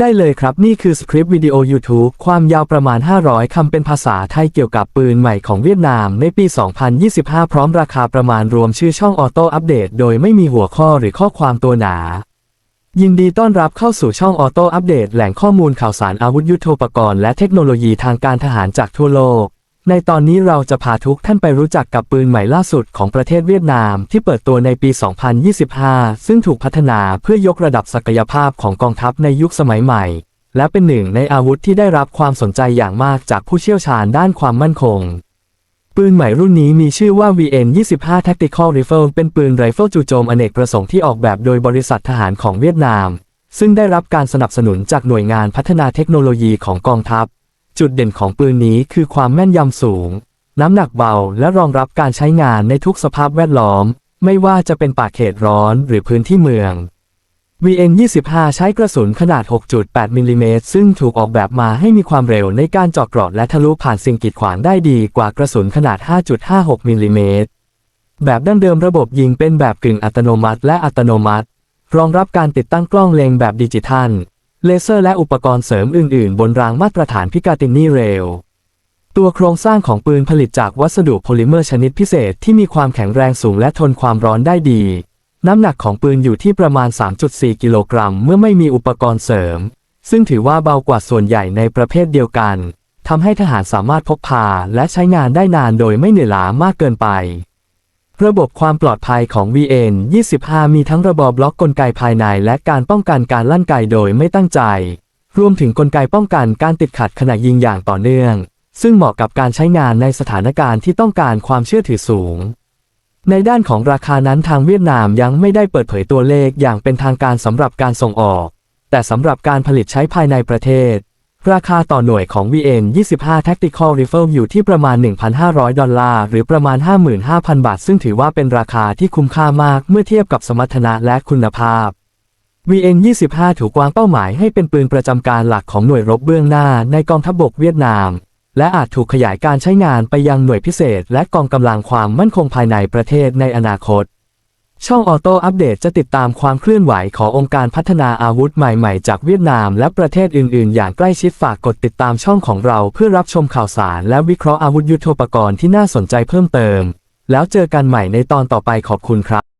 ได้เลยครับนี่คือสคริปต์วิดีโอ YouTube ความยาวประมาณ 500 คำเป็นภาษาไทยเกี่ยวกับปืนใหม่ของเวียดนามในปี 2025 พร้อมราคาประมาณรวมชื่อช่องออโต้อัปเดตโดยไม่มีหัวข้อหรือข้อความตัวหนา ยินดีต้อนรับเข้าสู่ช่องออโต้อัปเดตแหล่งข้อมูลข่าวสารอาวุธยุโทโธปกรณ์และเทคโนโลยีทางการทหารจากทั่วโลก ในตอนนี้เราจะพาทุกท่านไปรู้จักกับปืนใหม่ล่าสุดของประเทศเวียดนามที่เปิดตัวในปี 2025 ซึ่งถูกพัฒนาเพื่อยกระดับศักยภาพของกองทัพในยุคสมัยใหม่ และเป็นหนึ่งในอาวุธที่ได้รับความสนใจอย่างมากจากผู้เชี่ยวชาญด้านความมั่นคง ปืนใหม่รุ่นนี้มีชื่อว่า VN 25 Tactical Rifle เป็นปืนไรเฟิลจู่โจมอเนกประสงค์ที่ออกแบบโดยบริษัททหารของเวียดนาม ซึ่งได้รับการสนับสนุนจากหน่วยงานพัฒนาเทคโนโลยีของกองทัพ จุดเด่นของปืนนี้คือความแม่นยำสูง น้ำหนักเบาและรองรับการใช้งานในทุกสภาพแวดล้อม ไม่ว่าจะเป็นป่าเขตร้อนหรือพื้นที่เมือง VN 25 ใช้กระสุนขนาด 6.8 มิลลิเมตรซึ่งถูกออกแบบมาให้มีความเร็วในการเจาะเกราะและทะลุผ่านสิ่งกีดขวางได้ดีกว่ากระสุนขนาด 5.56 มิลลิเมตร แบบดั้งเดิมระบบยิงเป็นแบบกึ่งอัตโนมัติและอัตโนมัติ รองรับการติดตั้งกล้องเล็งแบบดิจิทัล เลเซอร์และอุปกรณ์เสริมอื่น ๆ บนรางมาตรฐานพิกาตินีเรล ตัวโครงสร้างของปืนผลิตจากวัสดุโพลิเมอร์ชนิดพิเศษที่มีความแข็งแรงสูงและทนความร้อนได้ดี น้ำหนักของปืนอยู่ที่ประมาณ 3.4 กิโลกรัม เมื่อไม่มีอุปกรณ์เสริม ซึ่งถือว่าเบากว่าส่วนใหญ่ในประเภทเดียวกันทำให้ทหารสามารถพกพาและใช้งานได้นานโดยไม่เหนื่อยล้ามากเกินไป ระบบความปลอดภัยของ VN 25 มีทั้งระบบบล็อกกลไกภายในและการป้องกันการลั่นไกโดยไม่ตั้งใจ รวมถึงกลไกป้องกันการติดขัดขณะยิงอย่างต่อเนื่อง ซึ่งเหมาะกับการใช้งานในสถานการณ์ที่ต้องการความเชื่อถือสูง ในด้านของราคานั้นทางเวียดนามยังไม่ได้เปิดเผยตัวเลขอย่างเป็นทางการสำหรับการส่งออก แต่สำหรับการผลิตใช้ภายในประเทศ ราคาต่อหน่วยของ VN 25 Tactical Rifle อยู่ที่ประมาณ 1,500 ดอลลาร์ หรือประมาณ 55,000 บาท ซึ่งถือว่าเป็นราคาที่คุ้มค่ามากเมื่อเทียบกับสมรรถนะและคุณภาพ VN 25 ถูกวางเป้าหมายให้เป็นปืนประจำการหลักของหน่วยรบเบื้องหน้าในกองทัพบบกเวียดนาม และอาจถูกขยายการใช้งานไปยังหน่วยพิเศษ และกองกำลังความมั่นคงภายในประเทศในอนาคต ช่องออโต้อัปเดตจะติดตามความเคลื่อนไหวขององค์การพัฒนาอาวุธใหม่ๆ จากเวียดนามและประเทศอื่นๆ อย่างใกล้ชิดฝากกดติดตามช่องของเราเพื่อรับชมข่าวสารและวิเคราะห์อาวุธยุทโธปกรณ์ที่น่าสนใจเพิ่มเติม แล้วเจอกันใหม่ในตอนต่อไปขอบคุณครับ